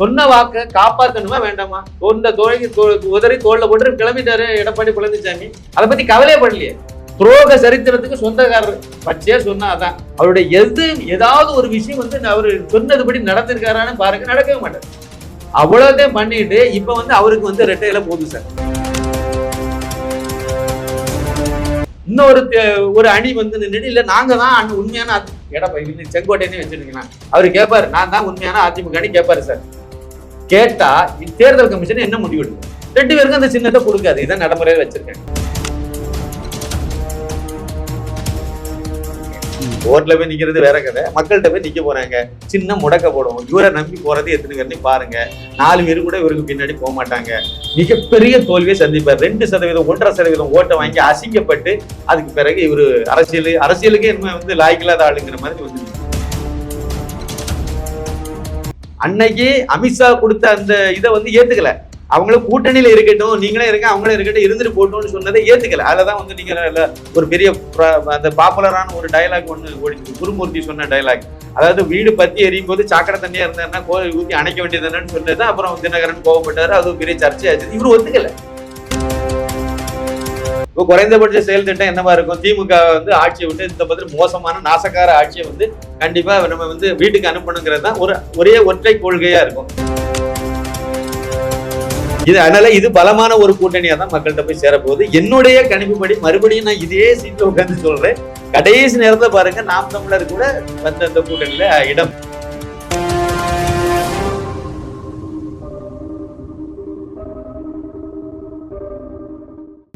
சொன்ன வாக்கை காப்பாற்றணுமா வேண்டாமா? இந்த தோழி உதறி தோல்ல போட்டு கிளம்பிட்டாரு எடப்பாடி பழனிசாமி அதை பத்தி கவலையே பண்ணலையே துரோக சரித்திரத்துக்கு சொந்தக்காரர். பச்சையா சொன்னா அதான். அவருடைய எது ஏதாவது ஒரு விஷயம் வந்து அவர் சொன்னதுபடி நடந்திருக்காரான்னு பாருங்க நடக்கவே மாட்டார். அவ்வளவுதான் பண்ணிட்டு இப்போ வந்து அவருக்கு வந்து ரெட்டையில போகுது சார். இன்னொரு தே- ஒரு அணி வந்து நின்றுட்டு இல்லை நாங்கள் தான் அண்ணன் உண்மையான அதி- எடப்பாடி செங்கோட்டையனே வச்சிருக்கீங்களா அவர் கேட்பார் நான் தான் உண்மையான அதிமுக கேட்பாரு சார். கேட்டா தேர்தல் கமிஷன் என்ன முடிவு எடுக்கும்? ரெண்டு பேருக்கும் அந்த சின்னத்தை கொடுக்காது. இதான் நடைமுறையில வச்சிருக்கேன். ஓட்ல போய் நிக்கிறது வேற கதை. மக்கள்கிட்ட போய் நிக்க போறாங்க. சின்ன முடக்க போடுவோம். இவரை நம்பி போறது எத்தனை பேர்னு பாருங்க. நாலு பேர் கூட இவருக்கு பின்னாடி போக மாட்டாங்க. மிகப்பெரிய தோல்வியை சந்திப்பார். ரெண்டு சதவீதம் ஒன்றரை சதவீதம் ஓட்டை வாங்கி அசிங்கப்பட்டு அதுக்கு பிறகு இவரு அரசியல் அரசியலுக்கே என்ன வந்து லாய்க்கில்லாத ஆளுங்கிற மாதிரி வந்து அன்னைக்கு அமித்ஷா கொடுத்த அந்த இதை வந்து ஏத்துக்கல. அவங்களும் கூட்டணியில இருக்கட்டும் நீங்களே இருங்க அவங்களே இருக்கட்டும் இருந்துட்டு போட்டோம்னு சொன்னதை ஏத்துக்கல. அதுலதான் வந்து நீங்க ஒரு பெரிய அந்த பாப்புலரான ஒரு டயலாக் ஒண்ணு ஓடிச்சு குருமூர்த்தி சொன்ன டயலாக் அதாவது வீடு பத்தி எரியும் போது சாக்கடை தண்ணியா இருந்தாருன்னா கோயில் ஊற்றி அணைக்க வேண்டியது என்னன்னு சொன்னது அப்புறம் தினகரன் கோவப்பட்டாரு அது பெரிய சர்ச்சையாச்சு. இவரு ஒத்துக்கல. இப்போ குறைந்தபட்ச செயல் திட்டம் என்னவா இருக்கும்? திமுக வந்து ஆட்சியை விட்டு இந்த மாதிரி மோசமான நாசக்கார ஆட்சியை வந்து கண்டிப்பா நம்ம வந்து வீட்டுக்கு அனுப்பணுங்கிறது தான் ஒரு ஒரே ஒற்றை கொள்கையா இருக்கும். இது அதனால இது பலமான ஒரு கூட்டணியா தான் மக்கள்கிட்ட போய் சேரப்போகுது. என்னுடைய கணிப்புப்படி மறுபடியும் நான் இதே சீட்ல உட்கார்ந்து சொல்றேன். கடைசி நேரத்தை பாருங்க நாம் தமிழர் கூட அந்த கூட்டணியில இடம்.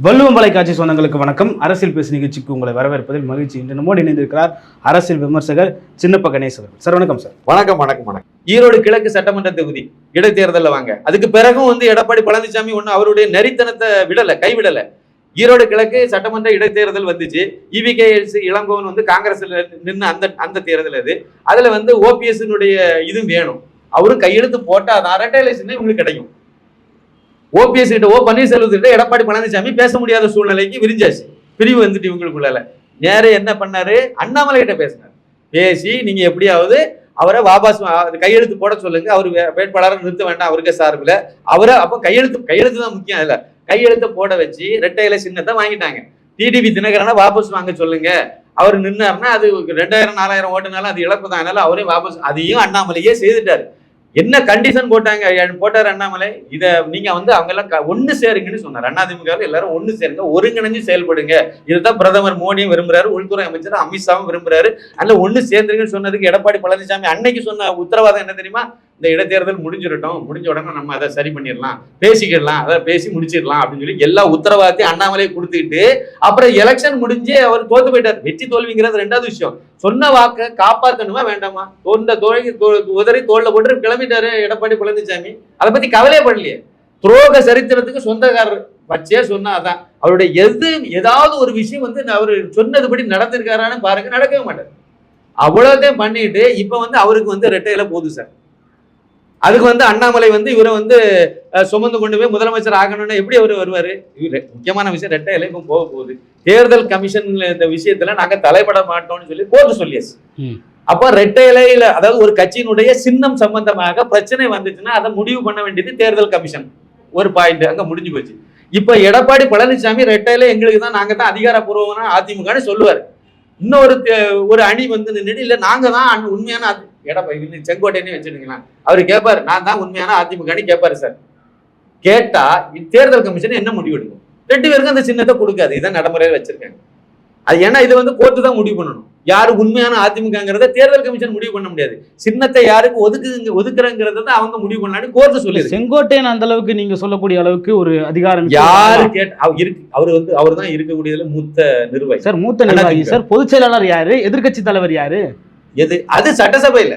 வள்ளுவம் காட்சி சொந்தங்களுக்கு வணக்கம். அரசியல் பேசு நிகழ்ச்சிக்கு உங்களை வரவேற்பதில் மகிழ்ச்சி. இன்று நம்மோடு இணைந்திருக்கிறார் அரசியல் விமர்சகர் சின்னப்ப கணேஷ் சார் வணக்கம் சார். வணக்கம் வணக்கம் வணக்கம். ஈரோடு கிழக்கு சட்டமன்ற தொகுதி இடைத்தேர்தலில் வாங்க. அதுக்கு பிறகும் வந்து எடப்பாடி பழனிசாமி ஒண்ணு அவருடைய நெறித்தனத்தை விடல கைவிடலை. ஈரோடு கிழக்கு சட்டமன்ற இடைத்தேர்தல் வந்துச்சு. இவிகே இளங்கோவன் வந்து காங்கிரஸ்ல நின்று அந்த அந்த தேர்தல் அது. அதுல வந்து ஓபிஎஸ்னுடைய இதுவும் வேணும். அவரும் கையெழுத்து போட்டா தான் ரெட்டைலேஷன் இவங்களுக்கு கிடைக்கும். ஓபிஎஸ் கிட்ட ஓ பன்னீர்செல்வத்திட்ட எடப்பாடி பழனிசாமி பேச முடியாத சூழ்நிலைக்கு விரிஞ்சாச்சு. பிரிவு வந்துட்டு இவங்களுக்குள்ள நேரே என்ன பண்ணாரு? அண்ணாமலை கிட்ட பேசினார். பேசி நீங்க எப்படியாவது அவரை வாபஸ் கையெழுத்து போட சொல்லுங்க. அவர் வேட்பாளரை நிறுத்த வேண்டாம் அவருக்கு சார்பில். அவரை அப்போ கையெழுத்து கையெழுத்து தான் முக்கியம் அதில். கையெழுத்தை போட வச்சு ரெட்டை இலை சின்னத்தை வாங்கிட்டாங்க. டிடிவி தினகரனை வாபஸ் வாங்க சொல்லுங்க. அவர் நின்னார்னா அது ரெண்டாயிரம் நாலாயிரம் ஓட்டுனாலும் அது இழப்பு தான் அதனால அவரே வாபஸ் அதையும் அண்ணாமலையே செய்துட்டாரு. என்ன கண்டிஷன் போட்டாங்க? போட்டார் போட்டாரு அண்ணாமலை. இதை நீங்க வந்து அவங்க எல்லாம் ஒன்று ஒண்ணு சேருங்கன்னு சொன்னார். அதிமுக எல்லாரும் ஒண்ணு சேருங்க ஒருங்கிணைஞ்சு செயல்படுங்க. இதுதான் பிரதமர் மோடியும் விரும்புறாரு உள்துறை அமைச்சர் அமித்ஷாவும் விரும்புறாரு. அதில் ஒண்ணு சேர்ந்துருங்கன்னு சொன்னதுக்கு எடப்பாடி பழனிசாமி அன்னைக்கு சொன்ன உத்தரவாதம் என்ன தெரியுமா? இந்த இடைத்தேர்தல் முடிஞ்சிடட்டும் முடிஞ்ச உடனே நம்ம அதை சரி பண்ணிடலாம் பேசிக்கிடலாம் அதை பேசி முடிச்சிடலாம் அப்படின்னு சொல்லி எல்லா உத்தரவாதத்தையும் அண்ணாமலை கொடுத்துக்கிட்டு அப்புறம் எலெக்ஷன் முடிஞ்சு அவர் தோத்து போயிட்டார். வெற்றி தோல்விங்கிறது ரெண்டாவது விஷயம். சொன்ன வாக்கை காப்பாற்றணுமா வேண்டாமா? தொண்ட தோழி உதறி தோல்ல போட்டு கிளம்பிட்டாரு எடப்பாடி பழனிசாமி. அதை பத்தி கவலையே பண்ணலையே துரோக சரித்திரத்துக்கு சொந்தக்காரர். வச்சே சொன்னா அதான். அவருடைய எது ஏதாவது ஒரு விஷயம் வந்து அவர் சொன்னதுபடி நடந்திருக்காரான்னு பாருங்க நடக்கவே மாட்டார். அவ்வளவுதான் பண்ணிட்டு இப்ப வந்து அவருக்கு வந்து ரெட்டையில போகுது சார். அதுக்கு வந்து அண்ணாமலை வந்து இவரை வந்து சுமந்து கொண்டு போய் முதலமைச்சர் ஆகணும்னா எப்படி அவர் வருவாரு? இவரு முக்கியமான விஷயம் ரெட்டையில இப்போ போக போகுது. தேர்தல் கமிஷன் இந்த விஷயத்துல நாங்க தலைப்பட மாட்டோம்னு சொல்லி கோர்ட்டு சொல்லியாச்சு. அப்ப ரெட்டை இலையில அதாவது ஒரு கட்சியினுடைய சின்னம் சம்பந்தமாக பிரச்சனை வந்துச்சுன்னா அதை முடிவு பண்ண வேண்டியது தேர்தல் கமிஷன் ஒரு பாயிண்ட் அங்க முடிஞ்சு போச்சு. இப்ப எடப்பாடி பழனிசாமி ரெட்டையில எங்களுக்கு தான் நாங்க தான் அதிகாரப்பூர்வமான அதிமுகன்னு சொல்லுவாரு. இன்னொரு ஒரு அணி வந்து நின்னுட்டு இல்ல நாங்க தான் உண்மையான எடப்பாடி செங்கோட்டையனே வச்சிருக்கீங்களா? அவர் கேட்பாரு நான் தான் உண்மையான அதிமுகன்னு கேட்பாரு சார். கேட்டா தேர்தல் கமிஷன் என்ன முடிவு எடுக்கும்? ரெண்டு பேருக்கும் அந்த சின்னத்தை கொடுக்காது இதான் நடைமுறையில வச்சிருக்காங்க. அது ஏன்னா இது வந்து கோர்ட்டு தான் முடிவு பண்ணணும். யாரு உண்மையான அதிமுகங்கிறத தேர்தல் கமிஷன் முடிவு பண்ண முடியாது. சின்னத்தை யாருக்கு ஒதுக்குங்க ஒதுக்குறங்கிறத அவங்க முடிவு பண்ணலான்னு கோர்ட்டு சொல்லிடுது செங்கோட்டையன் அந்த அளவுக்கு நீங்க சொல்லக்கூடிய அளவுக்கு ஒரு அதிகாரம் யாரு கேட்ட இருக்கு அவர் வந்து அவர் தான் இருக்கக்கூடியதுல மூத்த நிர்வாகி. சார் மூத்த நிர்வாகி. சார் பொதுச் செயலாளர் யாரு? எதிர்க்கட்சி தலைவர் யாரு? எது? அது சட்டசபையில.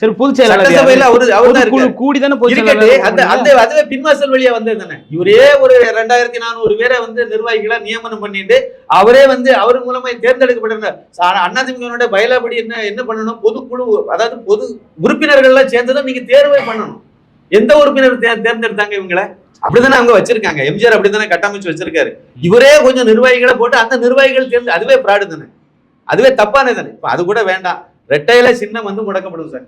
சார் பொதுச்? சட்டசபையில அவரு அவர். கூடி தானே அந்த அந்த அதுவே பின்வாசல் வழியா வந்தது தானே இவரே ஒரு ரெண்டாயிரத்தி நானூறு பேரை வந்து நிர்வாகிகளா நியமனம் பண்ணிட்டு அவரே வந்து அவர் மூலமா தேர்ந்தெடுக்கப்பட்டிருந்தார். அதிமுக பயலாபடி என்ன என்ன பண்ணணும்? பொதுக்குழு அதாவது பொது உறுப்பினர்கள்லாம் சேர்ந்துதான் நீங்க தேர்வே பண்ணணும். எந்த உறுப்பினர் தேர்ந்தெடுத்தாங்க இவங்களை? அப்படிதானே அவங்க வச்சிருக்காங்க. எம்ஜிஆர் அப்படித்தானே கட்டமைச்சு வச்சிருக்காரு. இவரே கொஞ்சம் நிர்வாகிகளை போட்டு அந்த நிர்வாகிகள் தேர்ந்து அதுவே பிராடு தானே. அதுவே தப்பானது தானே. இப்ப அது கூட வேண்டாம். ரெட்டையில சின்னம் வந்து முடக்கப்படும் சார்.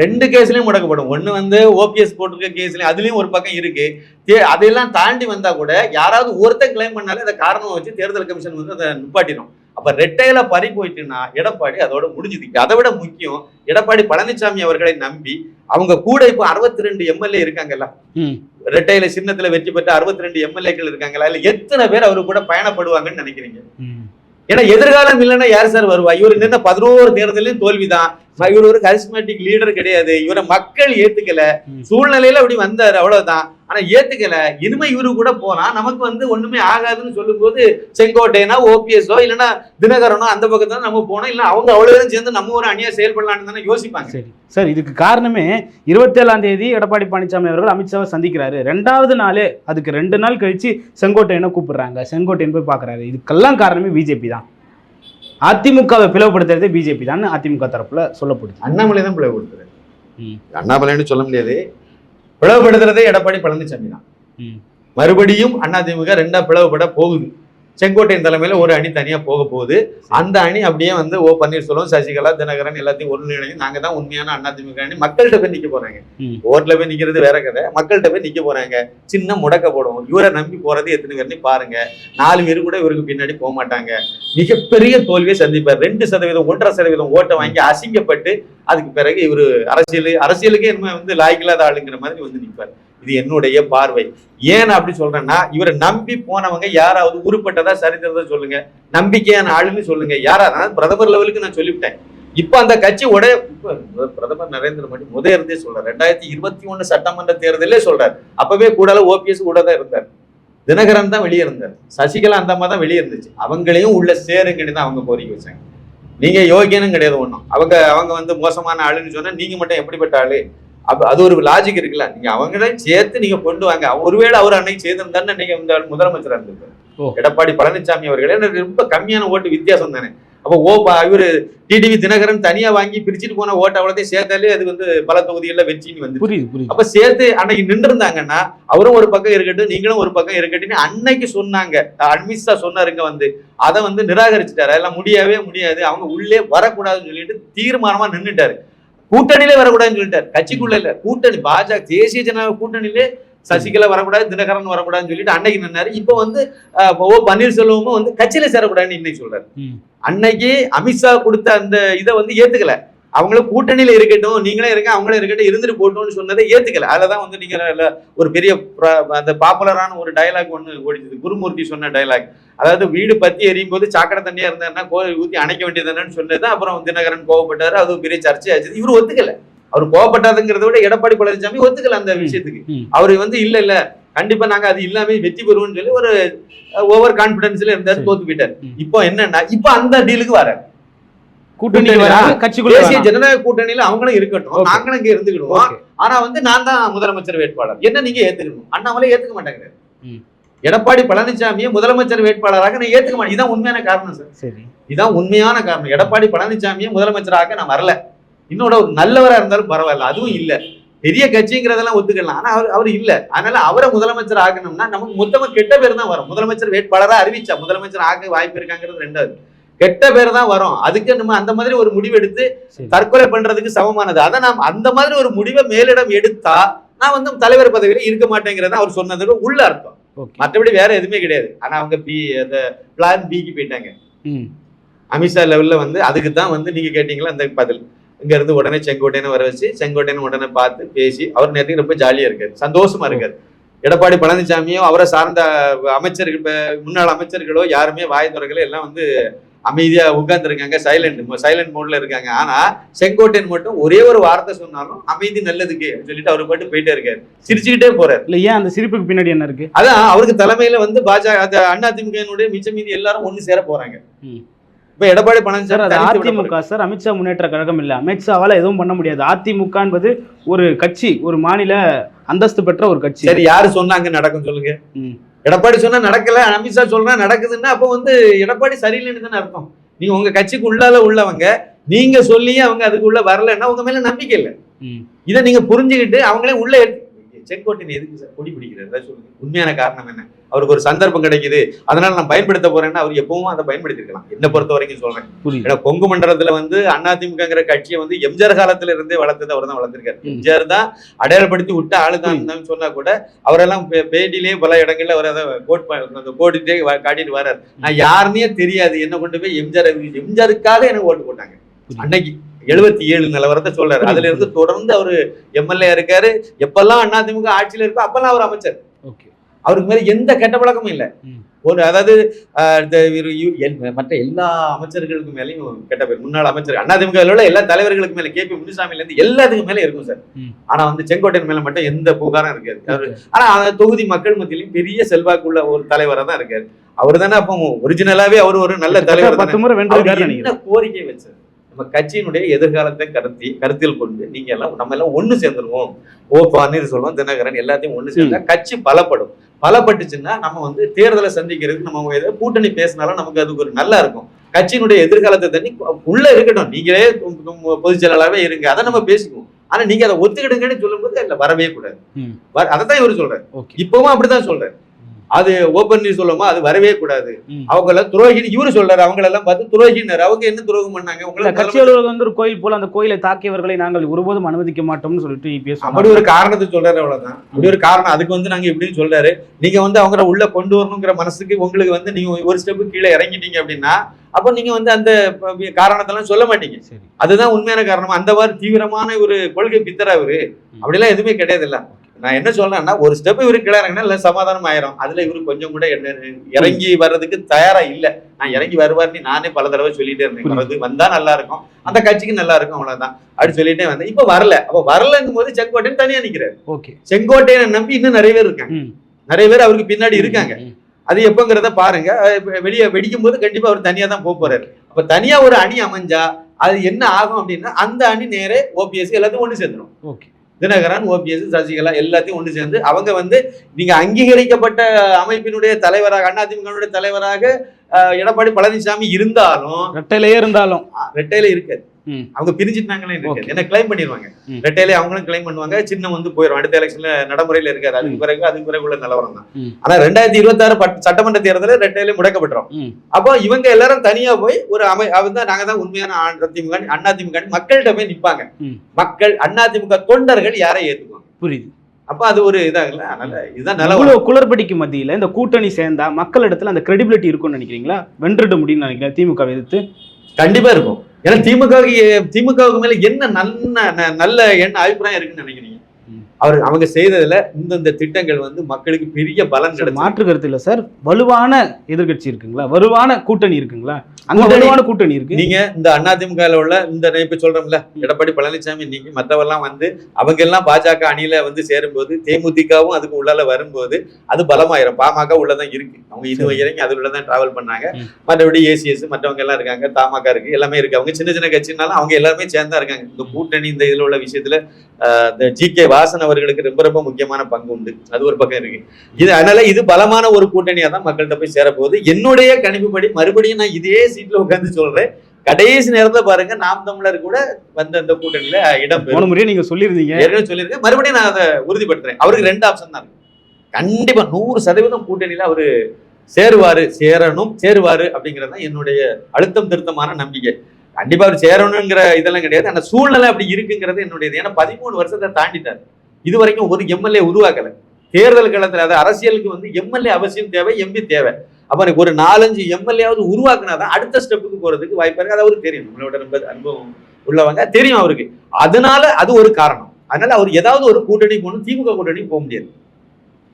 ரெண்டு கேஸ்லயும் முடக்கப்படும். ஒண்ணு வந்து ஓபிஎஸ் போட்டிருக்க கேஸ்லயும் அதுலயும் ஒரு பக்கம் இருக்கு. அதையெல்லாம் தாண்டி வந்தா கூட யாராவது ஒருத்தன் கிளைம் பண்ணாலே அதை காரணம் வச்சு தேர்தல் கமிஷன் வந்து அதை நிப்பாட்டிடும். அப்ப ரெட்டையில பறி போயிட்டுன்னா எடப்பாடி அதோட முடிஞ்சுது. அதை விட முக்கியம் எடப்பாடி பழனிசாமி அவர்களை நம்பி அவங்க கூட இப்போ அறுபத்தி ரெண்டு எம்எல்ஏ இருக்காங்கல்ல. ரெட்டையில சின்னத்துல வெற்றி பெற்ற அறுபத்தி ரெண்டு எம்எல்ஏக்கள் இருக்காங்களா? இல்ல எத்தனை பேர் அவரு கூட பயணப்படுவாங்கன்னு நினைக்கிறீங்க. ஏன்னா எதிர்காலம் இல்லைன்னா யார் சார் வருவா? இவர் நின்ன பதினோரு தேர்தலையும் தோல்விதான். இவர் ஒரு கரிஸ்மேட்டிக் லீடர் கிடையாது. இவரை மக்கள் ஏத்துக்கல. சூழ்நிலையில அப்படி வந்தாரு. அவ்வளவுதான். ஆனா ஏத்துக்கல. இனிமே இவரு கூட போனா நமக்கு வந்து ஒண்ணுமே ஆகாதுன்னு சொல்லும்போது செங்கோட்டையனா ஓபிஎஸ்ஓ இல்லைன்னா தினகரனோ அந்த பக்கத்துல நம்ம போனோம். இல்ல அவங்க அவ்வளவு பேரும் சேர்ந்து நம்ம ஒரு அணியா செயல்படலாம்னு தானே யோசிப்பாங்க. சரி. சார் இதுக்கு காரணமே இருபத்தேழாம் தேதி எடப்பாடி பழனிசாமி அவர்கள் அமித்ஷாவை சந்திக்கிறாரு. ரெண்டாவது நாளே அதுக்கு ரெண்டு நாள் கழிச்சு செங்கோட்டையனை கூப்பிடுறாங்க. செங்கோட்டையன் போய் பார்க்கறாரு. இதுக்கெல்லாம் காரணமே பிஜேபி தான். அதிமுகவை பிளவுபடுத்துறது பிஜேபி தான். அதிமுக தரப்புல சொல்லப்படுது. அண்ணாமலை தான் பிளவுபடுத்துறாரு. ம். அண்ணாமலைன்னு சொல்ல முடியாது. பிளவுபடுத்துறதே எடப்பாடி பழனிசாமி தான். மறுபடியும் அதிமுக ரெண்டா பிளவுபட போகுது செங்கோட்டையின் தலைமையில ஒரு அணி தனியா போக போகுது. அந்த அணி அப்படியே வந்து ஓ பன்னீர்செல்வம் சசிகலா தினகரன் எல்லாத்தையும் ஒருங்கிணைஞ்சு நாங்க தான் உண்மையான அதிமுக அணி. மக்கள்கிட்ட போய் நிக்க போறாங்க. ம். ஓட்ல போய் நிக்கிறது வேற கதை. மக்கள்கிட்ட போய் நிக்க போறாங்க. சின்ன முடக்க போடுவோம். இவரை நம்பி போறது எத்தனை பேர்னு பாருங்க. நாலு பேர் கூட இவருக்கு பின்னாடி போக மாட்டாங்க. மிகப்பெரிய தோல்வியை சந்திப்பார். ரெண்டு சதவீதம் ஒன்றரை சதவீதம் ஓட்டை வாங்கி அசிங்கப்பட்டு அதுக்கு பிறகு இவரு அரசியல் அரசியலுக்கே என்ன வந்து லாய்க்கில்லாத ஆளுங்கிற மாதிரி வந்து நிற்பார் இது என்னுடைய பார்வை. ஏன் அப்படி சொல்றேன்னா இவரை நம்பி போனவங்க யாராவது உருப்பட்டதா சரித்திரத்தை சொல்லுங்க. நம்பிக்கையான ஆளுன்னு சொல்லுங்க. யாரா? பிரதமர் லெவலுக்கு நான் சொல்லிவிட்டேன். இப்ப அந்த கட்சி உடைய பிரதமர் நரேந்திர மோடி முத இருந்தே சொல்றாரு. ரெண்டாயிரத்தி இருபத்தி ஒண்ணு சட்டமன்ற தேர்தலே சொல்றாரு. அப்பவே கூடால ஓபிஎஸ் கூட தான் இருந்தார். தினகரன் தான் வெளியே இருந்தார். சசிகலா அந்த மாதிரி தான் வெளியே இருந்துச்சு. அவங்களையும் உள்ள சேருங்கன்னு தான் அவங்க கோரிக்கை வச்சாங்க. நீங்க யோகியனும் கிடையாது ஒன்றும் அவங்க அவங்க வந்து மோசமான ஆளுன்னு சொன்னா நீங்க மட்டும் எப்படிப்பட்ட ஆளு? அது ஒரு லாஜிக் இருக்குல்ல. நீங்க அவங்களையும் சேர்த்து நீங்க கொண்டு வாங்க. ஒருவேளை அவர் அன்னைக்கு செய்திருந்தாருன்னு நீங்க இந்த ஆள் முதலமைச்சரா ஓ. இருந்திருப்பாரு எடப்பாடி பழனிசாமி அவர்களே ரொம்ப கம்மியான ஓட்டு வித்தியாசம் தானே. அப்ப ஓ இவரு டிடிவி தினகரன் தனியா வாங்கி பிரிச்சுட்டு போன ஓட்டு அவ்வளோத்தையும் சேர்த்தாலே அது வந்து பல தொகுதிகளில் வெற்றின்னு வந்து புரியுது புரியுது. அப்ப சேர்த்து அன்னைக்கு நின்று இருந்தாங்கன்னா அவரும் ஒரு பக்கம் இருக்கட்டும் நீங்களும் ஒரு பக்கம் இருக்கட்டும்னு அன்னைக்கு சொன்னாங்க. அட்மிஷா சொன்னாருங்க வந்து. அதை வந்து நிராகரிச்சுட்டாரு. அதெல்லாம் முடியவே முடியாது. அவங்க உள்ளே வரக்கூடாதுன்னு சொல்லிட்டு தீர்மானமா நின்னுட்டாரு. கூட்டணியிலே வரக்கூடாதுன்னு சொல்லிட்டாரு. கட்சிக்குள்ள இல்ல. கூட்டணி பாஜக தேசிய ஜனநாயக கூட்டணியிலே சசிகலா வரக்கூடாது தினகரன் வரக்கூடாதுன்னு சொல்லிட்டு அன்னைக்கு நின்னாரு. இப்போ வந்து ஓ பன்னீர்செல்வமும் வந்து கட்சியில சேரக்கூடாதுன்னு இன்னைக்கு சொல்றாரு. அன்னைக்கு அமித்ஷா கொடுத்த அந்த இதை வந்து ஏத்துக்கல. அவங்களும் கூட்டணியில இருக்கட்டும் நீங்களே இருங்க அவங்களே இருக்கட்டும் இருந்துட்டு போட்டோம்னு சொன்னதை ஏத்துக்கல அதுலதான் வந்து நீங்க ஒரு பெரிய பிர- அந்த பாப்புலரான ஒரு டயலாக் ஒண்ணு ஓடிச்சது குருமூர்த்தி சொன்ன டயலாக் அதாவது வீடு பத்தி எரியும் போது சாக்கடை தண்ணியா இருந்தாருன்னா கோவில் ஊத்தி அணைக்க வேண்டியதுன்னு சொன்னது அப்புறம் தினகரன் கோவப்பட்டாரு அது பெரிய சர்ச்சையாச்சு இவர் ஒத்துக்கல அவர் கோவப்பட்டாதுங்கிறத விட எடப்பாடி பழனிசாமி ஒத்துக்கல அந்த. விஷயத்துக்கு. அவர் வந்து இல்ல இல்ல கண்டிப்பா நாங்க அது இல்லாம வெற்றி பெறுவோம்னு சொல்லி ஒரு ஓவர் கான்பிடன்ஸ்ல இருந்தாரு. தோத்து போயிட்டாரு. இப்போ என்னன்னா இப்போ அந்த டீலுக்கு வர கூட்டணி கட்சிக்குள்ள தேசிய. ஜனநாயக கூட்டணியில அவங்களும் இருக்கட்டும். நாங்களும் இங்க இருந்துக்கிடுவோம். ஆனா வந்து நான் தான் முதலமைச்சர் வேட்பாளர். என்ன நீங்க ஏத்துக்கணும்? அண்ணாமலை ஏத்துக்க மாட்டாங்க. எடப்பாடி பழனிசாமியை முதலமைச்சர் வேட்பாளராக நான் ஏத்துக்க மாட்டேன். இதான் உண்மையான காரணம் சார். சரி. இதான் உண்மையான காரணம். எடப்பாடி பழனிசாமியை முதலமைச்சராக நான் வரல. இன்னொரு ஒரு நல்லவரா இருந்தாலும் பரவாயில்ல. அதுவும் இல்ல. பெரிய கட்சிங்கிறதெல்லாம் ஒத்துக்கலாம். ஆனா அவர் அவர் இல்ல. அதனால அவரை முதலமைச்சர் ஆகணும்னா நமக்கு மொத்தமா கெட்ட பேர் தான் வரும். முதலமைச்சர் வேட்பாளரா அறிவிச்சா முதலமைச்சர் ஆக வாய்ப்பு இருக்காங்கிறது ரெண்டாவது. கெட்ட பேர் தான் வரும். அதுக்கு நம்ம அந்த மாதிரி ஒரு முடிவு எடுத்து தற்கொலை பண்றதுக்கு சமமானது. அதை நாம் அந்த மாதிரி ஒரு முடிவை மேலிடம் எடுத்தா நான் வந்து தலைவர் பதவியில இருக்க மாட்டேங்கிறத அவர் சொன்னதுக்கு உள்ள அர்த்தம். மற்றபடி வேற எதுவுமே கிடையாது. ஆனா அவங்க பி அந்த பிளான் பிக்கு போயிட்டாங்க. அமித்ஷா லெவல்ல வந்து அதுக்கு தான் வந்து நீங்க கேட்டீங்களா அந்த பதில். இங்க இருந்து உடனே செங்கோட்டையனை வர வச்சு செங்கோட்டையனை உடனே பார்த்து பேசி அவர் நேரத்துக்கு ரொம்ப ஜாலியா இருக்காரு. சந்தோஷமா இருக்காரு. எடப்பாடி பழனிசாமியும் அவரை சார்ந்த அமைச்சர்கள் முன்னாள் அமைச்சர்களோ யாருமே வாய் துறக்கல. எல்லாம் வந்து அமைதியா உட்கார்ந்து இருக்காங்க சைலண்ட் சைலண்ட் மோட்ல இருக்காங்க. ஆனா செங்கோட்டையன் மட்டும் ஒரே ஒரு வார்த்தை சொன்னாலும் அமைதி நல்லதுக்கு சொல்லிட்டு அவர் பாட்டு போயிட்டே இருக்காரு. சிரிச்சுக்கிட்டே போறாரு. இல்ல ஏன் அந்த சிரிப்புக்கு பின்னாடி என்ன இருக்கு? அதான் அவருக்கு தலைமையில வந்து பாஜக அந்த அதிமுகனுடைய மிச்ச மீதி எல்லாரும் ஒண்ணு சேர போறாங்க. இப்ப எடப்பாடி பழனிசாமி அது அதிமுக சார் அமித்ஷா முன்னேற்ற கழகம் இல்ல. அமித்ஷாவால எதுவும் பண்ண முடியாது. அதிமுக என்பது ஒரு கட்சி ஒரு மாநில அந்தஸ்து பெற்ற ஒரு கட்சி. சரி யாரு சொன்னாங்க நடக்கும் சொல்லுங்க. எடப்பாடி சொன்னா நடக்கல அமித்ஷா சொல்றா நடக்குதுன்னா அப்போ வந்து எடப்பாடி சரியில்லைன்னு தானே அர்த்தம் நீங்க உங்க கட்சிக்கு உள்ளால உள்ளவங்க நீங்க சொல்லியே அவங்க அதுக்குள்ள வரலன்னா உங்க மேல நம்பிக்கை இல்லை. இதை நீங்க புரிஞ்சுக்கிட்டு அவங்களே உள்ள செங்கோட்டையன் எதுக்கு சார் கொடி பிடிக்கிறாரு? அதான் சொல்லுங்க. உண்மையான காரணம் என்ன? அவருக்கு ஒரு சந்தர்ப்பம் கிடைக்குது. அதனால நான் பயன்படுத்த போறேன்னா அவர் எப்பவும் அதை பயன்படுத்திருக்கலாம். என்ன பொறுத்த வரைக்கும் சொல்றேன். ஏன்னா கொங்கு மண்டலத்துல வந்து அதிமுகங்கிற கட்சியை வந்து எம்ஜிஆர் காலத்துல இருந்தே வளர்த்தது அவர் தான் வளர்த்திருக்காரு. எம்ஜிஆர் தான் அடையாளப்படுத்தி விட்டு ஆளுதான் சொன்னா கூட அவரெல்லாம் பேட்டிலேயே பல இடங்கள்ல அவர் அதை கோட் கோடிட்டே காட்டிட்டு வர்றாரு நான் யாருன்னே தெரியாது. என்ன கொண்டு போய் எம்ஜிஆர் எம்ஜிஆருக்காக எனக்கு ஓட்டு போட்டாங்க. அன்னைக்கு. எழுபத்தி ஏழு நிலவரத்தை சொல்றாரு. அதுல இருந்து தொடர்ந்து அவரு எம்எல்ஏ இருக்காரு. எப்பெல்லாம் அதிமுக ஆட்சியில இருக்கோ அப்பெல்லாம் அவர் அமைச்சர். அவருக்கு மேல எந்த கெட்ட பழக்கமும் இல்ல. ஒரு அதாவது மற்ற எல்லா அமைச்சர்களுக்கு மேலயும் கெட்ட பேர். முன்னாள் அமைச்சர் அதிமுக உள்ள எல்லா தலைவர்களுக்கு மேல கே பி முனுசாமில இருந்து எல்லாத்துக்கும் மேல இருக்கும் சார். ஆனா வந்து செங்கோட்டையன் மேல மட்டும் எந்த புகாரும் இருக்காது. அவரு ஆனா அந்த தொகுதி மக்கள் மத்தியிலும் பெரிய செல்வாக்குள்ள ஒரு தலைவரா தான் இருக்காரு. அவர் தானே அப்போ ஒரிஜினலாவே அவர் ஒரு நல்ல தலைவர். பத்து முறை என்ன கோரிக்கை வச்சார்? நம்ம கட்சியினுடைய எதிர்காலத்தை கருத்தி கருத்தில் கொண்டு நீங்க எல்லாம் நம்ம எல்லாம் ஒண்ணு சேர்ந்துருவோம். ஓ பன்னீர்செல்வம் தினகரன் எல்லாத்தையும் ஒண்ணு சேர்ந்தா கட்சி பலப்படும். பலப்பட்டுச்சுன்னா நம்ம வந்து தேர்தலை சந்திக்கிறதுக்கு நம்ம ஏதோ கூட்டணி பேசினாலும் நமக்கு அதுக்கு ஒரு நல்லா இருக்கும். கட்சியினுடைய எதிர்காலத்தை தண்ணி உள்ள இருக்கட்டும். நீங்களே பொதுச் செயலாளராகவே இருங்க. அதை நம்ம பேசிக்குவோம். ஆனா நீங்க அதை ஒத்துக்கிடுங்கன்னு சொல்லும்போது இல்ல வரவே கூடாது. அதைத்தான் இவரு சொல்றாரு. இப்பவும் அப்படிதான் சொல்றாரு. அது ஓப்பன் நியூஸ் சொல்லுமா அது வரவே கூடாது. ம். அவங்க எல்லாம் துரோகி இவரு சொல்றாரு அவங்க எல்லாம் பார்த்து துரோகினாரு. அவங்க என்ன துரோகம் பண்ணாங்க? உங்களை கட்சி அலுவலகம் வந்து ஒரு கோயில் போல அந்த கோயிலை தாக்கியவர்களை நாங்கள் ஒருபோதும் அனுமதிக்க மாட்டோம்னு சொல்லிட்டு இபிஎஸ் அப்படி ஒரு காரணத்தை சொல்றாரு அவ்வளவுதான். அப்படி ஒரு காரணம் அதுக்கு வந்து நாங்க இப்படின்னு சொல்றாரு. நீங்க வந்து அவங்கள உள்ள கொண்டு வரணுங்கிற மனசுக்கு உங்களுக்கு வந்து நீங்க ஒரு ஸ்டெப் கீழே இறங்கிட்டீங்க அப்படின்னா அப்போ நீங்க வந்து அந்த காரணத்தெல்லாம் சொல்ல மாட்டீங்க. சரி. அதுதான் உண்மையான காரணம். அந்த மாதிரி தீவிரமான ஒரு கொள்கை பித்தரா அவரு. அப்படிலாம் எதுவுமே கிடையாது இல்ல நான் என்ன சொல்றேன்னா ஒரு ஸ்டெப் இவரு கீழே இறங்கினா இல்ல சமாதானம் ஆயிரும். அதுல இவரு கொஞ்சம் கூட என்ன இறங்கி வர்றதுக்கு தயாரா இல்ல. நான் இறங்கி வருவார்னு நானே பல தடவை சொல்லிட்டே இருந்தேன். வர்றது வந்தா நல்லா இருக்கும். அந்த கட்சிக்கு நல்லா இருக்கும் அவ்வளவுதான். அப்படி சொல்லிட்டே வந்தேன். இப்ப வரல. அப்ப வரலங்கும் போது செங்கோட்டையன் தனியா நிக்கிறாரு. ஓகே. செங்கோட்டையனை நம்பி இன்னும் நிறைய பேர் இருக்காங்க. நிறைய பேர் அவருக்கு பின்னாடி இருக்காங்க. அது எப்பங்கிறத பாருங்க. வெளியே வெடிக்கும் போது கண்டிப்பா அவர் தனியா தான் போக போறாரு. அப்ப தனியா ஒரு அணி அமைஞ்சா அது என்ன ஆகும் அப்படின்னா அந்த அணி நேரே ஓபிஎஸ் எல்லாத்தையும் ஒண்ணு சேர்ந்துடும் ஓகே. தினகரன் ஓபிஎஸ் சசிகலா எல்லாத்தையும் ஒண்ணு சேர்ந்து அவங்க வந்து நீங்க அங்கீகரிக்கப்பட்ட அமைப்பினுடைய தலைவராக அதிமுகவுடைய தலைவராக எடப்பாடி பழனிசாமி இருந்தாலும் ரெட்டையிலேயே இருந்தாலும் ரெட்டையில இருக்காது. அவங்க பிரிஞ்சுட்டாங்களே என்ன கிளைம் பண்ணிடுவாங்க. ரெட்டையிலே அவங்களும் கிளைம் பண்ணுவாங்க சின்னம் வந்து போயிடும் அடுத்த எலெக்ஷன்ல நடைமுறையில இருக்காது. அதுக்கு. பிறகு அதுக்கு பிறகு உள்ள நிலவரம் தான். ஆனா ரெண்டாயிரத்தி இருபத்தி ஆறு சட்டமன்ற தேர்தலில் ரெட்டையிலே முடக்கப்பட்டுரும். அப்போ இவங்க எல்லாரும் தனியா போய் ஒரு அமை அவங்க நாங்க தான் உண்மையான அதிமுக அதிமுக மக்கள்கிட்ட போய் நிப்பாங்க. மக்கள் அதிமுக தொண்டர்கள் யாரை ஏத்துக்குவாங்க? புரியுது. அப்ப அது ஒரு இதாகல அதனால இதுதான் இவ்வளவு குளறுபடிக்கு மத்தியில இந்த கூட்டணி சேர்ந்தா மக்கள் இடத்துல அந்த கிரெடிபிலிட்டி இருக்கும்னு நினைக்கிறீங்களா? வென்றுட முடியும்னு நினைக்கிறேன் திமுக எதிர்த்து? கண்டிப்பா இருக்கும். ஏன்னா திமுக திமுகவுக்கு மேல என்ன நல்ல ந- நல்ல என்ன அபிப்பிராயம் இருக்குன்னு நினைக்கிறீங்க? அவர் அவங்க செய்ததுல இந்தந்த திட்டங்கள் வந்து மக்களுக்கு பெரிய பலன் கிடைச்சு மாற்று கருத்து இல்ல சார். வலுவான எதிர்க்கட்சி இருக்குங்களா? வலுவான கூட்டணி இருக்குங்களா? அங்க வலுவான கூட்டணி இருக்கு. நீங்க இந்த அதிமுக உள்ள இந்த இப்ப சொல்றோம்ல எடப்பாடி பழனிசாமி நீங்க மற்றவெல்லாம் வந்து அவங்க எல்லாம் பாஜக அணியில வந்து சேரும்போது தேமுதிகவும் அதுக்கு உள்ளால வரும்போது அது பலமாயிரும். பாமக உள்ளதான் இருக்கு. அவங்க இது. வரைக்கும் அது உள்ளதான் டிராவல் பண்ணாங்க. மற்றபடி ஏசிஎஸ் மற்றவங்க எல்லாம் இருக்காங்க தமாக இருக்கு எல்லாமே இருக்கு. அவங்க சின்ன சின்ன கட்சினாலும் அவங்க எல்லாருமே சேர்ந்தா இருக்காங்க. இந்த கூட்டணி இந்த இதுல உள்ள விஷயத்துல இந்த ஜி கே வாசன் அவர்களுக்கு ரொம்ப ரொம்ப முக்கியமான பங்கு உண்டு. அது ஒரு பக்கம் இருக்கு. இது அதனால இது பலமான ஒரு கூட்டணியா தான் மக்கள்கிட்ட போய் சேரப்போகுது. என்னுடைய கணிப்புப்படி மறுபடியும் நான் இதே சீட்ல உட்கார்ந்து சொல்றேன். கடைசி நேரத்துல பாருங்க நாம் தமிழர் கூட வந்த அந்த கூட்டணியில இடம் போன முறையே நீங்க சொல்லியிருந்தீங்க. ஏற்கனவே சொல்லியிருக்கேன். மறுபடியும் நான் அதை உறுதிப்படுத்துறேன். அவருக்கு ரெண்டு ஆப்ஷன் தான் கண்டிப்பா நூறு சதவீதம் கூட்டணியில அவரு சேருவாரு சேரணும் சேருவாரு அப்படிங்கிறது தான் என்னுடைய அழுத்தம் திருத்தமான நம்பிக்கை. கண்டிப்பா அவர் சேரணுங்கிற இதெல்லாம் கிடையாது. அந்த சூழ்நிலை அப்படி இருக்குங்கிறது என்னுடையது. ஏன்னா பதிமூணு வருஷத்தை தாண்டிட்டார். இது வரைக்கும் ஒரு எம்எல்ஏ உருவாக்கல. தேர்தல் களத்துல அது அரசியலுக்கு வந்து எம்எல்ஏ அவசியம் தேவை எம்பி தேவை. அப்ப எனக்கு ஒரு நாலஞ்சு எம்எல்ஏவாவது உருவாக்குனாதான் அடுத்த ஸ்டெப்புக்கு போறதுக்கு வாய்ப்பு இருக்கு. அது அவருக்கு தெரியும். நம்மளோட ரொம்ப அனுபவம் உள்ளவங்க தெரியும் அவருக்கு. அதனால அது ஒரு காரணம். அதனால அவர் ஏதாவது ஒரு கூட்டணி போகணும் திமுக கூட்டணி போக முடியாது.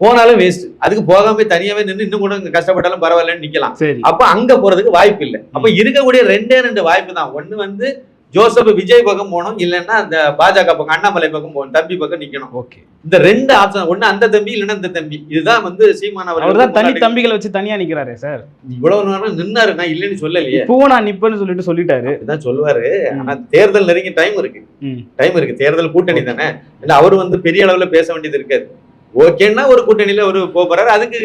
போனாலும் வேஸ்ட் அதுக்கு போகாம தனியாவே நின்று இன்னும் கூட கஷ்டப்பட்டாலும் பரவாயில்லன்னு நிக்கலாம். அப்ப அங்க போறதுக்கு வாய்ப்பு இல்லை. அப்ப இருக்கக்கூடிய ரெண்டே ரெண்டு வாய்ப்பு தான். ஒண்ணு வந்து ஜோசப் விஜய் பக்கம் போகணும் இல்லைன்னா அந்த பாஜக பக்கம் அண்ணாமலை பக்கம் போகணும் தம்பி பக்கம் நிக்கணும். ஓகே. இந்த ரெண்டு ஆப்ஷன் ஒண்ணு அந்த தம்பி இல்லைன்னா இந்த தம்பி. இதுதான் வந்து சீமான் அவர் தான் தனி தம்பிகளை வச்சு தனியா நிக்கிறாரே சார். இவ்வளவு நேரம் நின்னாரு நான் இல்லைன்னு சொல்லலையே. இப்பவும் நான் நிப்பேன்னு சொல்லிட்டு சொல்லிட்டாரு. இதுதான் சொல்லுவாரு. ஆனா தேர்தல் நெருங்கி டைம் இருக்கு. டைம் இருக்கு. தேர்தல் கூட்டணி தானே. அவர் வந்து பெரிய அளவுல பேச வேண்டியது இருக்காது. ஓகேன்னா ஒரு கூட்டணியில ஒரு போக போறாரு. அதுக்கு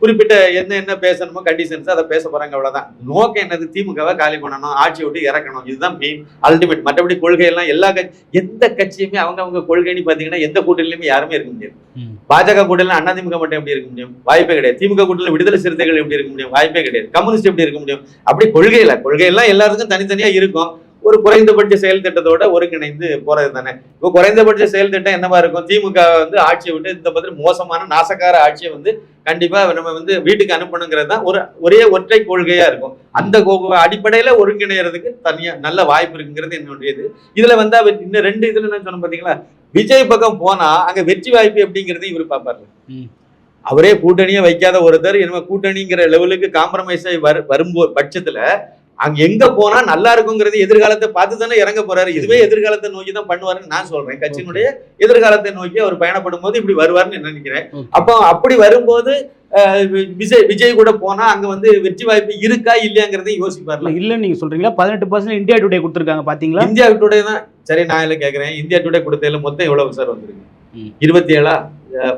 குறிப்பிட்ட என்ன என்ன பேசணுமோ கண்டிஷன்ஸ் அதை பேச போறாங்க அவ்வளவுதான். நோக்கம் என்னது? திமுகவை காலி பண்ணணும் ஆட்சி விட்டு இறக்கணும். இதுதான் மெயின் அல்டிமேட் மற்றபடி கொள்கை எல்லாம் எல்லா கட்சி எந்த கட்சியுமே அவங்க அவங்க கொள்கைன்னு பாத்தீங்கன்னா எந்த கூட்டணியிலுமே யாருமே இருக்க முடியாது. பாஜக கூட்டணியில அண்ணா திமுக மட்டும் எப்படி இருக்க முடியும்? வாய்ப்பே கிடையாது. திமுக கூட்டணியில விடுதலை சிறுத்தைகள் எப்படி இருக்க முடியும்? வாய்ப்பே கிடையாது. கம்யூனிஸ்ட் எப்படி இருக்க முடியும்? அப்படி கொள்கையில கொள்கையெல்லாம் எல்லாருக்கும் தனித்தனியா இருக்கும். ஒரு குறைந்தபட்ச செயல் திட்டத்தோட ஒருங்கிணைந்து போறது தானே? இப்போ குறைந்தபட்ச செயல் திட்டம் என்னவா இருக்கும்? திமுக வந்து ஆட்சியை விட்டு இந்த மாதிரி மோசமான நாசக்கார ஆட்சியை வந்து கண்டிப்பா நம்ம வந்து வீட்டுக்கு அனுப்பணுங்கிறது தான் ஒரு ஒரே ஒற்றை கொள்கையா இருக்கும். அந்த அடிப்படையில ஒருங்கிணைறதுக்கு தனியா நல்ல வாய்ப்பு இருக்குங்கிறது என்னுடையது. இதுல வந்து அவர் இன்னும் ரெண்டு இதுல என்ன சொன்ன பாத்தீங்களா? விஜய் பக்கம் போனா அங்க வெற்றி வாய்ப்பு எப்படிங்கிறது இவர் பாப்பாரு. ம். அவரே கூட்டணியே வைக்காத ஒருத்தர் என்ன கூட்டணிங்கிற லெவலுக்கு காம்ப்ரமைஸ் ஆகி வரு வரும்போ பட்சத்துல அங்க எங்க போனா நல்லா இருக்குங்கிறது எதிர்காலத்தை பார்த்து தானே இறங்க போறாரு. இதுவே எதிர்காலத்தை நோக்கி தான் பண்ணுவாருன்னு நான் சொல்றேன். கட்சியினுடைய எதிர்காலத்தை நோக்கி அவர் பயணப்படும் போது இப்படி வருவார்னு நினைக்கிறேன். அப்போ அப்படி வரும்போது விஜய் விஜய் கூட போனா அங்க வந்து வெற்றி வாய்ப்பு இருக்கா இல்லையாங்கிறதையும் யோசிப்பார்ல. இல்ல இல்லன்னு நீங்க சொல்றீங்களா? பதினெட்டு பர்சன்ட் இந்தியா டுடே கொடுத்துருக்காங்க பாத்தீங்களா? இந்தியா டுடே தான். சரி நான் இல்ல கேக்குறேன். இந்தியா டுடே கொடுத்ததுல மொத்தம் எவ்வளவு சார் வந்திருக்கு. இருபத்தி ஏழா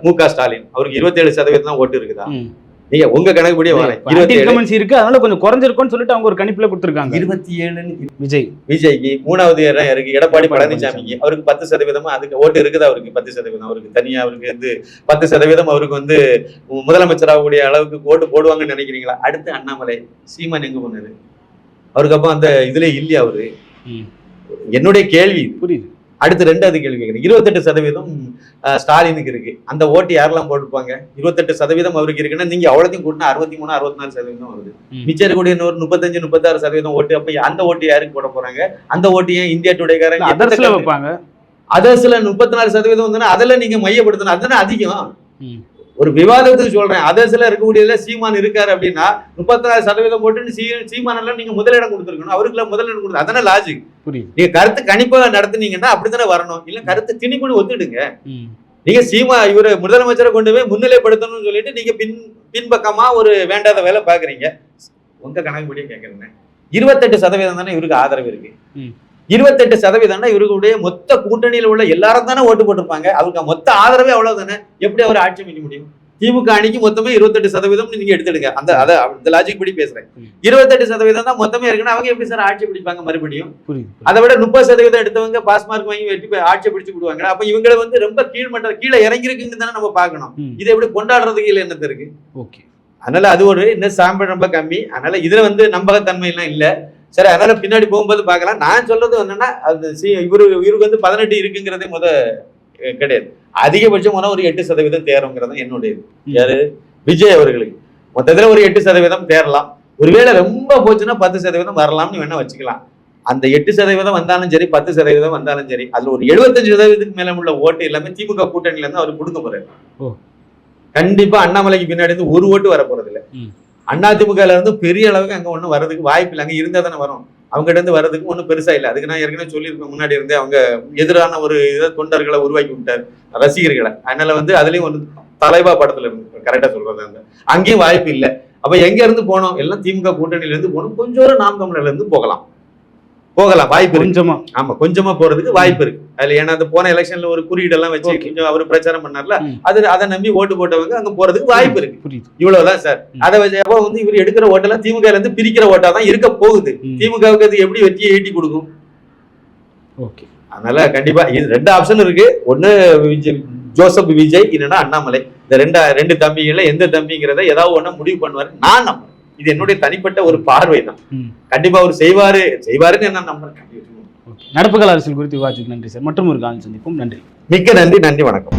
மு க ஸ்டாலின். அவருக்கு இருபத்தி ஏழு சதவீதம் தான் ஓட்டு இருக்குதா. நீங்க உங்க கணக்குப்படியே வரேன் இருக்கு அதனால கொஞ்சம் குறைஞ்சிருக்கும்னு சொல்லிட்டு அவங்க ஒரு கணிப்புல கொடுத்துருக்காங்க. இருபத்தி ஏழுன்னு விஜய். விஜய்க்கு மூணாவது இடம் இருக்கு. எடப்பாடி பழனிசாமிக்கு. அவருக்கு பத்து சதவீதமா அதுக்கு ஓட்டு இருக்குது அவருக்கு? பத்து சதவீதம் அவருக்கு. தனியா அவருக்கு வந்து பத்து சதவீதம் அவருக்கு வந்து முதலமைச்சராகக்கூடிய அளவுக்கு ஓட்டு போடுவாங்கன்னு நினைக்கிறீங்களா? அடுத்து அண்ணாமலை சீமான் எங்க போனாரு? அவருக்கு அப்போ அந்த இதுல இல்லையா அவரு. என்னுடைய கேள்வி. புரியுது. அடுத்து ரெண்டாவது கேள்வி கேட்குறேன். இருபத்தெட்டு சதவீதம் ஸ்டாலினுக்கு இருக்கு. அந்த ஓட்டு யாரெல்லாம் போட்டுப்பாங்க இருபத்தெட்டு சதவீதம் அவருக்கு இருக்குன்னா நீங்க அவ்வளோத்தையும் கூட்டினா அறுபத்தி மூணு அறுபத்தி நாலு சதவீதம் வருது. ம். மிச்சம் இருக்கக்கூடிய இன்னொரு முப்பத்தஞ்சு முப்பத்தாறு சதவீதம் ஓட்டு அப்ப அந்த ஓட்டு யாருக்கு போட போறாங்க? அந்த ஓட்டு ஏன் இந்தியா டுடேக்காரங்க அதர்ஸ்ல வைப்பாங்க. அதர்ஸ்ல முப்பத்தி நாலு சதவீதம் வந்து அதில் நீங்க மையப்படுத்தணும். அதுதானே அதிகம். ஒரு விவாதத்துக்கு சொல்றேன். அதர்ஸ்ல இருக்கக்கூடியதுல சீமான் இருக்காரு அப்படின்னா முப்பத்தி நாலு சதவீதம் போட்டு சீ சீமானெல்லாம் நீங்க முதலிடம் கொடுத்துருக்கணும். அவருக்குலாம் முதலிடம் கொடுத்து அதானே லாஜிக் புரியுது. நீங்க கருத்து கணிப்பா நடத்துனீங்கன்னா அப்படித்தானே வரணும். இல்ல கருத்து திணிப்புன்னு ஒத்துடுங்க. நீங்க சீமா இவரு முதலமைச்சரை கொண்டு போய் முன்னிலைப்படுத்தணும்னு சொல்லிட்டு நீங்க பின் பின்பக்கமா ஒரு வேண்டாத வேலை பாக்குறீங்க உங்க கணக்குப்படியே கேட்கறேன் இருபத்தெட்டு சதவீதம் தானே இவருக்கு ஆதரவு இருக்கு. இருபத்தெட்டு சதவீதம்னா இவருடைய மொத்த கூட்டணியில உள்ள எல்லாரும் தானே ஓட்டு போட்டிருப்பாங்க. அவருக்கு மொத்த ஆதரவே அவ்வளவு தானே எப்படி அவர் ஆட்சி அமைக்க முடியும்? திமுக அணிக்கு மொத்தமே இருபத்தெட்டு சதவீதம் நீங்க எடுத்துடுங்க. அந்த அத அந்த லாஜிக் படி பேசுறேன். இருபத்தெட்டு சதவீதம் தான் மொத்தமே இருக்குன்னா அவங்க எப்படி சார் ஆட்சி பிடிப்பாங்க மறுபடியும்? அதை விட முப்பது சதவீதம் எடுத்தவங்க பாஸ் மார்க் வாங்கி வெட்டி போய் ஆட்சியை பிடிச்சு விடுவாங்க. அப்ப இவங்களை வந்து ரொம்ப கீழ்மட்ட கீழே இறங்கி இருக்குன்னு தானே நம்ம பார்க்கணும். ம். இதை எப்படி கொண்டாடுறதுக்கு இல்லை என்னது இருக்கு? ஓகே. அதனால அது ஒரு இன்னும் சாம்பிள் ரொம்ப கம்மி. அதனால இதுல வந்து நம்பகத்தன்மை எல்லாம் இல்ல. சரி அதனால பின்னாடி போகும்போது பார்க்கலாம். நான் சொல்றது என்னன்னா அது சி இவரு இவருக்கு வந்து பதினெட்டு இருக்குங்கிறதே முத கிடையாது. அதிகபட்சம் போனா ஒரு எட்டு சதவீதம் தேருங்கிறது தான் என்னுடைய இது. ம். யாரு? விஜய் அவர்களுக்கு. மொத்தத்துல ஒரு எட்டு சதவீதம் தேரலாம். ஒருவேளை ரொம்ப போச்சுன்னா பத்து சதவீதம் வரலாம்னு வேணா வச்சுக்கலாம். அந்த எட்டு சதவீதம் வந்தாலும் சரி பத்து சதவீதம் வந்தாலும் சரி அதுல ஒரு எழுபத்தஞ்சு சதவீதத்துக்கு மேல உள்ள ஓட்டு எல்லாமே திமுக கூட்டணியில இருந்து அவர் கொடுக்க போறாரு. கண்டிப்பா அண்ணாமலைக்கு பின்னாடி இருந்து ஒரு ஓட்டு வர போறது இல்ல அதிமுகலேருந்து இருந்து பெரிய அளவுக்கு அங்க ஒன்றும் வர்றதுக்கு வாய்ப்பு இல்லை. அங்கே இருந்தால் தானே வரும். அவங்ககிட்ட இருந்து வர்றதுக்கு ஒன்றும் பெருசா இல்லை. அதுக்கு நான் ஏற்கனவே சொல்லியிருக்கேன் முன்னாடி இருந்தே. அவங்க எதிரான ஒரு இதை தொண்டர்களை உருவாக்கி விட்டார். ரசிகர்களை. அதனால வந்து அதுலயும் ஒரு தலைவா படத்துல இருந்து கரெக்டா சொல்றது அந்த. அங்கேயும் வாய்ப்பு இல்லை. அப்ப எங்க இருந்து போனோம்? எல்லாம் திமுக கூட்டணியிலேருந்து போனோம். கொஞ்சம் நாம் தமிழர்லேருந்து போகலாம். போகலாம் வாய்ப்பு கொஞ்சமா. ஆமா கொஞ்சமா போறதுக்கு வாய்ப்பு இருக்கு. அதுல ஏன்னா அந்த போன எலெக்ஷன்ல ஒரு குறியீடெல்லாம் வச்சு. கொஞ்சம் அவர் பிரச்சாரம் பண்ணார்ல. அது அதை நம்பி ஓட்டு போட்டவங்க அங்க போறதுக்கு வாய்ப்பு இருக்கு. புரியுது. இவ்வளவுதான் சார். அதை வச்சு அப்ப வந்து இவர் எடுக்கிற ஓட்டெல்லாம் திமுக இருந்து பிரிக்கிற ஓட்டா தான் இருக்க போகுது. திமுகவுக்கு அது எப்படி வெற்றியை ஈட்டி கொடுக்கும்? ஓகே அதனால கண்டிப்பா இது ரெண்டு ஆப்ஷன் இருக்கு. ஒண்ணு விஜய் ஜோசப் விஜய் இல்லைன்னா அண்ணாமலை. இந்த ரெண்டு ரெண்டு தம்பிகள்ல எந்த தம்பிங்கிறத ஏதாவது ஒண்ணு முடிவு பண்ணுவாரு. நான் நம்புறேன். இது என்னுடைய தனிப்பட்ட ஒரு பார்வை தான். கண்டிப்பா அவர் செய்வாரு செய்வாருன்னு என்ன நம்புறேன் நடப்புகள் அரசியல் குறித்து விவாதிச்சுக்கு நன்றி சார். மற்றும் ஒரு காலம் சந்திப்போம். நன்றி. மிக்க நன்றி நன்றி வணக்கம்.